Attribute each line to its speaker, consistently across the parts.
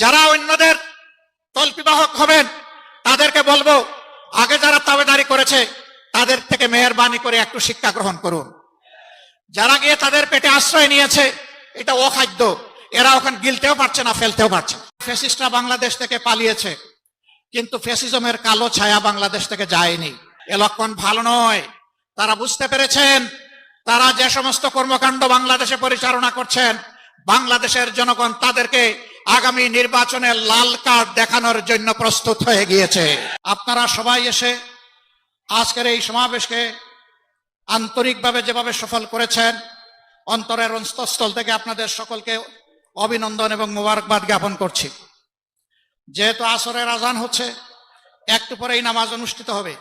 Speaker 1: যারা অন্যদের তল্পিবাহক হবেন, তাদেরকে বলব, আগে যারা তাবেদারি করেছে, তাদের থেকে মেহরবানি করে একটু শিক্ষা গ্রহণ করুন। যারা গিয়ে তাদের পেটে আশ্রয় নিয়েছে, এটা অখাদ্য। এরা ওখানে গিলতেও পারছে না, ফেলতেও পারছে না। ফ্যাসিস্টরা বাংলাদেশ থেকে পালিয়েছে, কিন্তু ফ্যাসিজমের কালো ছায়া বাংলাদেশ থেকে যায়নি। এ লক্ষণ ভালো নয়। তারা বুঝতে পেরেছেন, তারা যে সমস্ত কর্মকাণ্ড বাংলাদেশে পরিচালনা করছেন, বাংলাদেশের জনগণ তাদেরকে আগামী নির্বাচনে লাল কার্ড দেখানোর জন্য প্রস্তুত হয়ে গিয়েছে। আপনারা সবাই এসে আজকের এই সমাবেশকে আন্তরিকভাবে যেভাবে সফল করেছেন, অন্তরের অন্তঃস্থল থেকে আপনাদের সকলকে অভিনন্দন এবং মোবারকবাদ জ্ঞাপন করছি। যেহেতু আসরের আজান হচ্ছে, একটু পরেই নামাজ অনুষ্ঠিত হবে।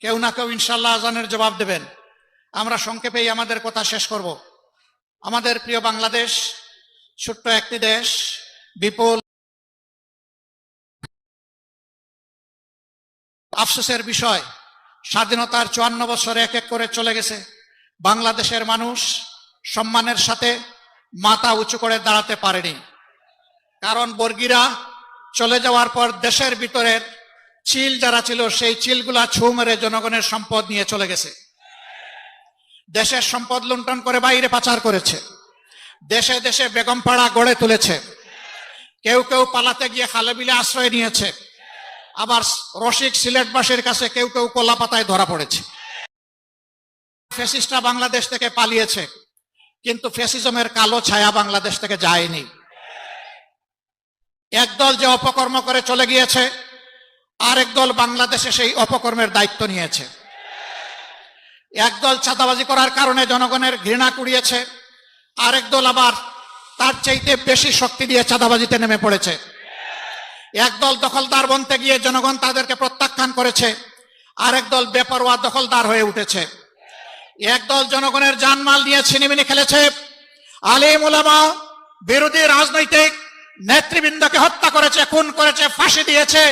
Speaker 1: কেউ না কেউ ইনশাল্লাহ আজানের জবাব দেবেন। আমরা সংক্ষেপেই আমাদের কথা শেষ করব। আমাদের প্রিয় বাংলাদেশ, ছোট্ট একটি দেশ বিপুল আফসোসের বিষয়, স্বাধীনতার চুয়ান্ন বছর এক এক করে চলে গেছে। বাংলাদেশের মানুষ সম্মানের সাথে মাথা উঁচু করে দাঁড়াতে পারেনি। কারণ বর্গীরা চলে যাওয়ার পর দেশের ভিতরের চিল যারা ছিল, সেই চিলগুলা ছু মেরে জনগণের সম্পদ নিয়ে চলে গেছে। দেশের সম্পদ লুণ্ঠন করে বাইরে পাচার করেছে। দেশে দেশে বেগমপাড়া গড়ে তুলেছে। কেউ কেউ পালাতে গিয়ে খালে বিলে আশ্রয় নিয়েছে। আবার রসিক সিলেটবাসীর কাছে কেউ কেউ কলা পাতায় ধরা পড়েছে। ফ্যাসিস্টরা বাংলাদেশ থেকে পালিয়েছে, কিন্তু ফ্যাসিজমের কালো ছায়া বাংলাদেশ থেকে যায়নি। একদল যে অপকর্ম করে চলে গিয়েছে, আরেক দল বাংলাদেশে সেই অপকর্মের দায়িত্ব নিয়েছে। একদল চাঁদাবাজি করার কারণে জনগণের ঘৃণা কুড়িয়েছে, আরেক দল আবার তার চাইতে বেশি শক্তি দিয়ে চাঁদাবাজিতে নেমে পড়েছে। একদল দখলদার বনতে গিয়ে জনগণ তাদেরকে প্রত্যাখ্যান করেছে আরেক দল বেপরোয়া দখলদার হয়ে উঠেছে। একদল জনগণের জানমাল নিয়ে ছিনিমিনি খেলেছে। আলিম ওলামা বিরোধী রাজনৈতিক নেতৃবৃন্দকে হত্যা করেছে, খুন করেছে, ফাঁসি দিয়েছে,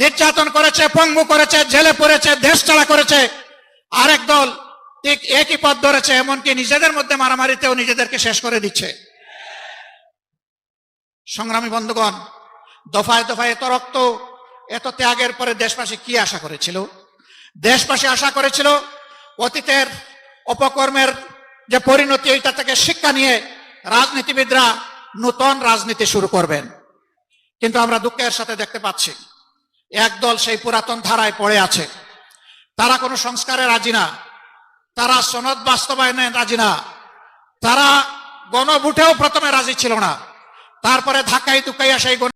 Speaker 1: নির্যাতন করেছে, পঙ্গু করেছে, জেলে পড়েছে, দেশ ছাড়া করেছে। আরেক দল ঠিক একই পথ ধরেছে, এমনকি নিজেদের মধ্যে মারামারিতেও নিজেদেরকে শেষ করে দিচ্ছে। সংগ্রামী বন্ধুগণ, দফায় দফায় এত রক্ত, এত ত্যাগের পরে দেশবাসী কি আশা করেছিল? দেশবাসী আশা করেছিল অতীতের অপকর্মের যে পরিণতি, এইটা থেকে শিক্ষা নিয়ে রাজনীতিবিদরা নূতন রাজনীতি শুরু করবেন। কিন্তু আমরা দুঃখের সাথে দেখতে পাচ্ছি, একদল সেই পুরাতন ধারায় পড়ে আছে। তারা কোনো সংস্কারে রাজি না, তারা সনদ বাস্তবায়নে রাজি না, তারা গণভোটেও প্রথমে রাজি ছিল না। তারপরে ধাক্কাই দুকাইয়া সেই